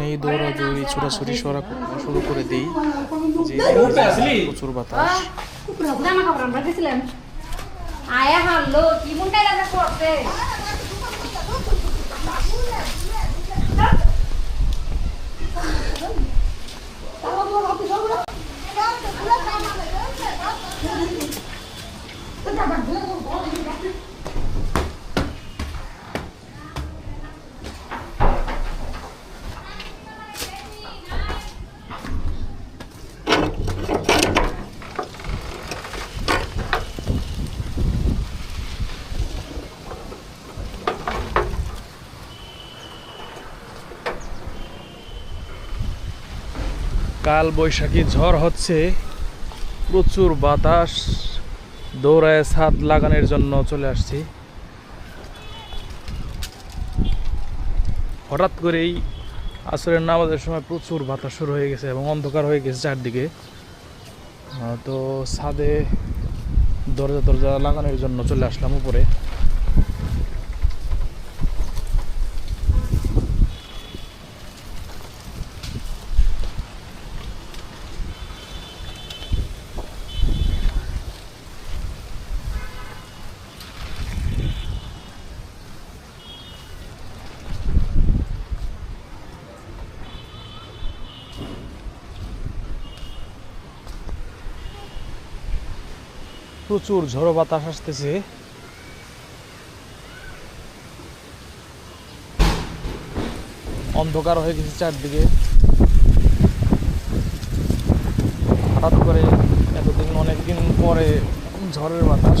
নেই দৌড়াদৌড়ি ছোটাছুটি সরা শুরু করে দিই। যে প্রচুর বাতাস। আয়া হারলো কি মুন্ডাই লাগা করতে কাল বৈশাখী ঝড় হচ্ছে। প্রচুর বাতাস, দৌড়ায় ছাদ লাগানোর জন্য চলে আসছি। হঠাৎ করেই আসরের নামাজের সময় প্রচুর বাতাস শুরু হয়ে গেছে এবং অন্ধকার হয়ে গেছে চারদিকে। তো ছাদে দরজা দরজা লাগানোর জন্য চলে আসলাম উপরে। প্রচুর ঝড় বাতাস আসতেছে। অন্ধকার হয়ে গেছে চারদিকে। হঠাৎ করে এতদিন, অনেকদিন পরে ঝড়ের বাতাস।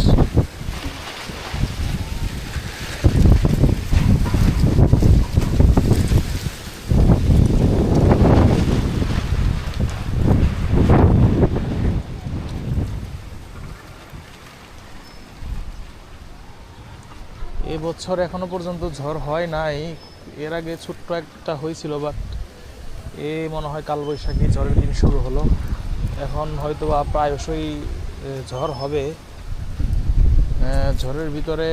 এবছর এখনও পর্যন্ত ঝড় হয় নাই। এর আগে ছোট্ট একটা হয়েছিল বাট এ মনে হয় কালবৈশাখী ঝড়ের দিন শুরু হলো। এখন হয়তো বা প্রায়শই ঝড় হবে। ঝড়ের ভিতরে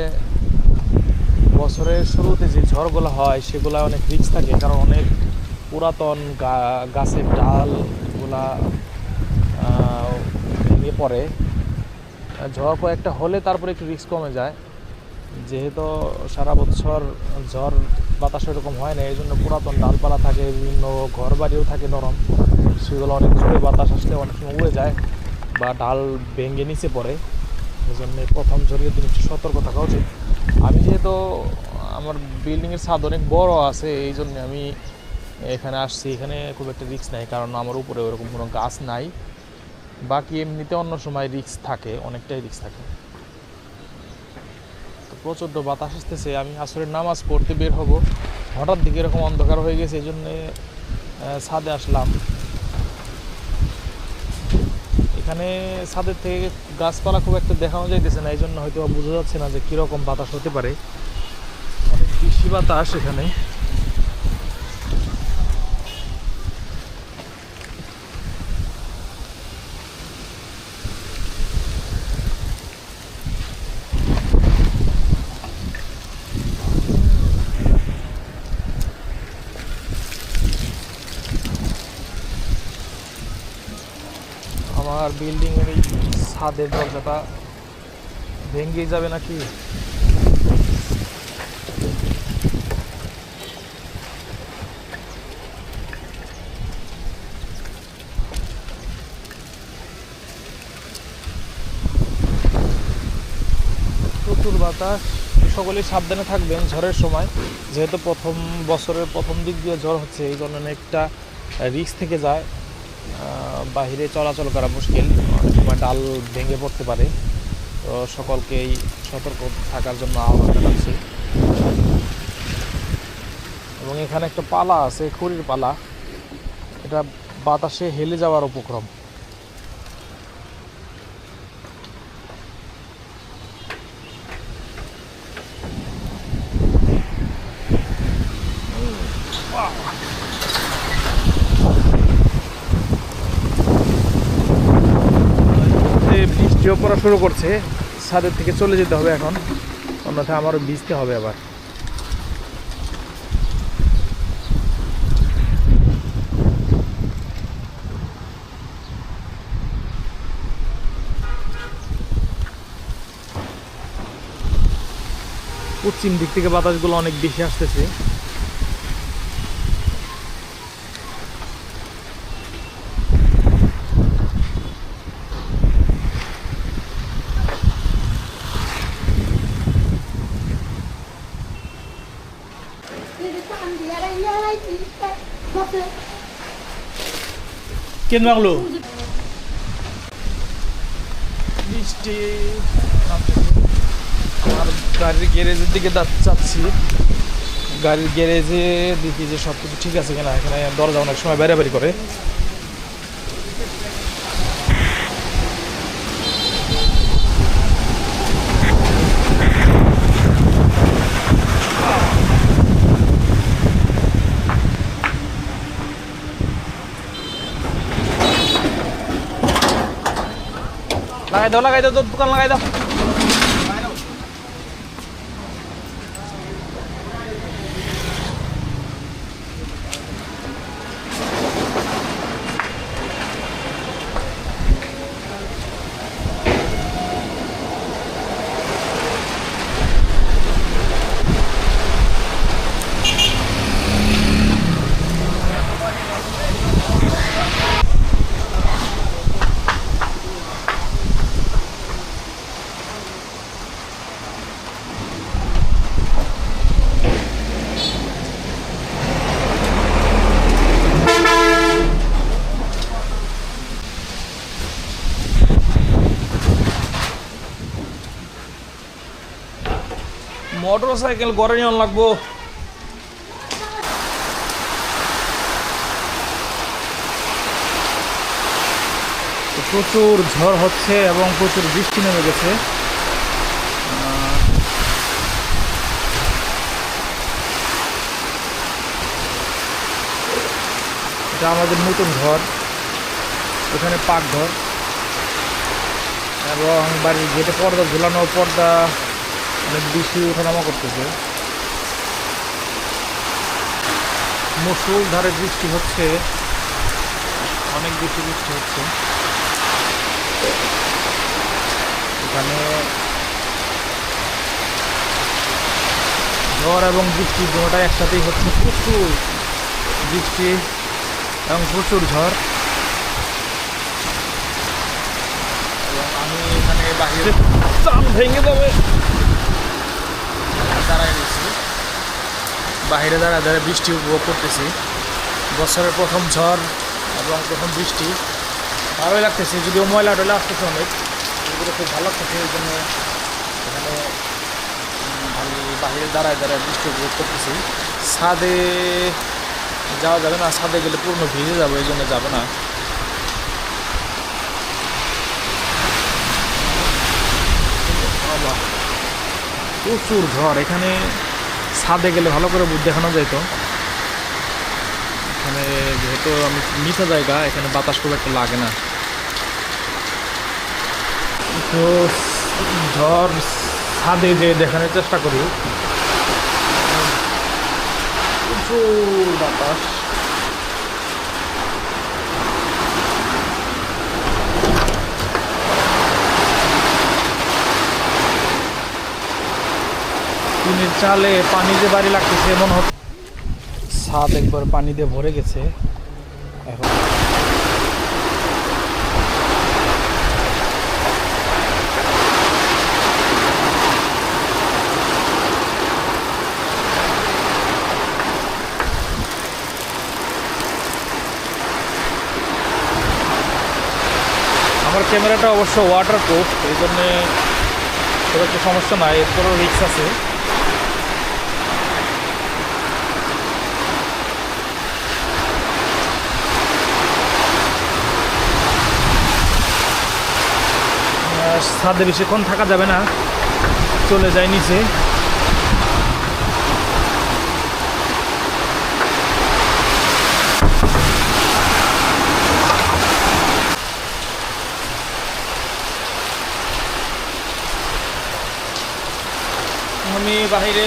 বছরের শুরুতে যে ঝড়গুলো হয়, সেগুলো অনেক রিস্ক থাকে, কারণ অনেক পুরাতন গাছের ডালগুলা ভেঙে পড়ে। ঝড় কয়েকটা হলে তারপরে একটু রিস্ক কমে যায়। যেহেতু সারা বছর ঝড় বাতাস এরকম হয় না এই জন্য পুরাতন ডালপালা থাকে, বিভিন্ন ঘর বাড়িও থাকে নরম। সেগুলো অনেক জোরে বাতাস আসলে অনেক সময় উড়ে যায় বা ডাল ভেঙে নিচে পড়ে। এই জন্য প্রথম ঝড়ের দিন একটু সতর্ক থাকা উচিত। আমি যেহেতু আমার বিল্ডিংয়ের ছাদ অনেক বড় আছে এই জন্য আমি এখানে আসছি। এখানে খুব একটা রিস্ক নাই, কারণ আমার উপরে ওরকম কোনো গাছ নাই। বাকি এমনিতে অন্য সময় রিস্ক থাকে, অনেকটাই রিস্ক থাকে। প্রচণ্ড বাতাস আসতেছে, আমি আসরের নামাজ পড়তে বের হব। হঠাৎ দিকে এরকম অন্ধকার হয়ে গেছে এই জন্যে ছাদে আসলাম। এখানে ছাদের থেকে গাছপালা খুব একটা দেখানো যাইতেছে না এই জন্য হয়তো বোঝা যাচ্ছে না যে কীরকম বাতাস হতে পারে। অনেক বেশি বাতাস এখানে। আমার বিল্ডিং এর এই ছাদের দরজাটা ভেঙে যাবে নাকি? প্রচুর বাতাস। সকলেই সাবধানে থাকবেন ঝড়ের সময়। যেহেতু প্রথম বছরের প্রথম দিক দিয়ে ঝড় হচ্ছে, এই জন্য একটা রিস্ক থেকে যায়। বাহিরে চলাচল করা মুশকিল সময় ডাল ভেঙে পড়তে পারে। তো সকলকেই সতর্ক থাকার জন্য আহ্বান জানাচ্ছি। এবং এখানে একটা পালা আছে, খড়ির পালা। এটা বাতাসে হেলে যাওয়ার উপক্রম। যে সেও পড়া শুরু করছে, ছাদের থেকে চলে যেতে হবে এখন। অন্যথা আমারও ভিজতে হবে আবার। পশ্চিম দিক থেকে বাতাসগুলো অনেক বেশি আসতেছে। কেন মারলো? বৃষ্টি আর গাড়ির গ্যারেজের দিকে যাচ্ছি। গাড়ির গ্যারেজে দেখি যে সব কিছু ঠিক আছে কিনা। এখানে দরজা অনেক সময় বেড়াবাড়ি করে। লাগাই দাও লাগাই দাও তোর দোকান লাগাই মোটর সাইকেল গড়ে নিয়ে লাগবো প্রচুর ঝড় হচ্ছে এবং প্রচুর বৃষ্টি নেমে গেছে। এটা আমাদের নতুন ঘর। এখানে পাকঘর। এবং বাড়ির গেটে পর্দা ঝুলানো, পর্দা বেশি ওঠানামা করতেছে। মুসুল ধারে বৃষ্টি হচ্ছে, অনেক বেশি বৃষ্টি হচ্ছে। এখানে ঝড় এবং বৃষ্টি দুটোটাই একসাথেই হচ্ছে। প্রচুর বৃষ্টি এবং প্রচুর ঝড়। এবং আমি এখানে চাল ভেঙে যাবে। দাঁড়ায় রয়েছি। বাইরে দাঁড়ায় দাঁড়ায় বৃষ্টি উপভোগ করতেছি। বছরের প্রথম ঝড় এবং প্রথম বৃষ্টি। ভালোই লাগতেছে, যদিও ময়লা টয়লা আসতেছে অনেক, এগুলো খুব ভালো লাগতেছে, এই জন্য এখানে আমি বাইরে দাঁড়ায় দাঁড়ায় বৃষ্টি উপভোগ করতেছি। ছাদে যাওয়া যাবে না, ছাদে গেলে পুরনো ভিজে যাবে, এই জন্য যাবে না। প্রচুর ঝড়। এখানে ছাদে গেলে ভালো করে দেখানো যেত এখানে যেহেতু আমি নিচে জায়গা, এখানে বাতাস খুব একটা লাগে না। তো ঝড় ছাদে যে দেখানোর চেষ্টা করি। প্রচুর বাতাস। টিনের চালে পানি যে বাড়ি লাগতেছে মনে হচ্ছে ছাদ একবার পানি দিয়ে ভরে গেছে। এখন আমার ক্যামেরাটা অবশ্য ওয়াটার প্রুফ এই জন্যে সমস্যা নাই, এরপরেও রিক্স আছে। ছাদে বেশিক্ষণ থাকা যাবে না। চলে যায় নিচে। আমি বাইরে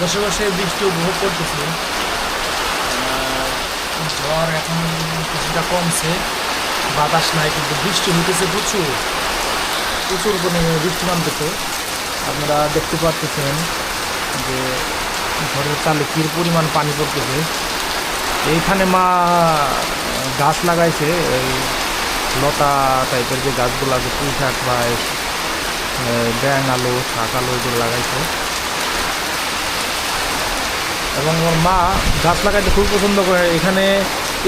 বসে বসে বৃষ্টি উপভোগ করতেছি। ঝড় এখন কিছুটা কমছে। বাতাস নাই, কিন্তু বৃষ্টি হইতেছে প্রচুর। প্রচুর পরিমাণে বৃষ্টি নামতেছে। আপনারা দেখতে পাচ্ছেন যে ঘরের চালে কী পরিমাণ পানি পড়তেছে। এইখানে মা গাছ লাগাইছে, এই লতা টাইপের যে গাছগুলো আছে পুঁই শাক বা ব্যাং আলু, শাক আলু এগুলো লাগাইছে। এবং আমার মা গাছ লাগাইতে খুব পছন্দ করে। এখানে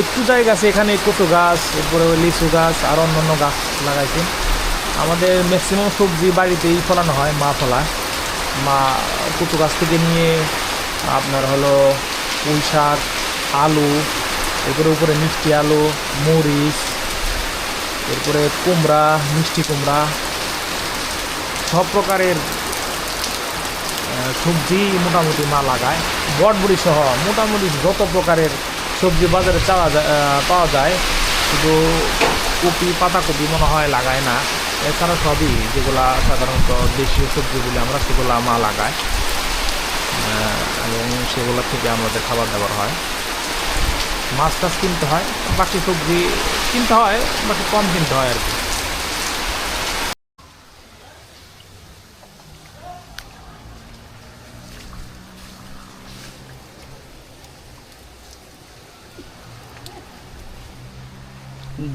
একটু জায়গা আছে, এখানে কচু গাছ, এরপরে লিচু গাছ, আর অন্যান্য গাছ লাগাইছে। আমাদের ম্যাক্সিমাম সবজি বাড়িতেই ফলানো হয়, মা ফলায় মা কচু গাছ থেকে নিয়ে আপনার হলো পুঁই শাক, আলু, এরপরে উপরে মিষ্টি আলু, মরিচ, এরপরে কুমড়া, মিষ্টি কুমড়া, সব প্রকারের সবজি মোটামুটি মা লাগায়। বটবড়ি সহ মোটামুটি যত প্রকারের সবজি বাজারে চাওয়া যায় পাওয়া যায়, শুধু কপি, পাতাকপি মনে হয় লাগায় না। এছাড়া সবই যেগুলা সাধারণত দেশীয় সবজিগুলি আমরা সেগুলো মা লাগাই। এবং সেগুলো থেকে আমাদের খাবার দাবার হয়। মাছ টাছ কিনতে হয়, বাকি সবজি কিনতে হয়, বাকি কম কিনতে হয় আর কি।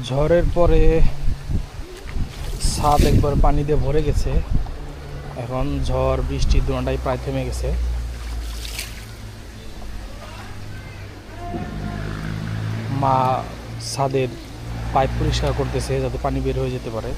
ঝড়ের পরে ছাদ একবার পানি দিয়ে ভরে গেছে। এখন ঝড়, বৃষ্টি দুটাই প্রায় থেমে গেছে। মা ছাদের পাইপ পরিষ্কার করতেছে যাতে পানি বের হয়ে যেতে পারে।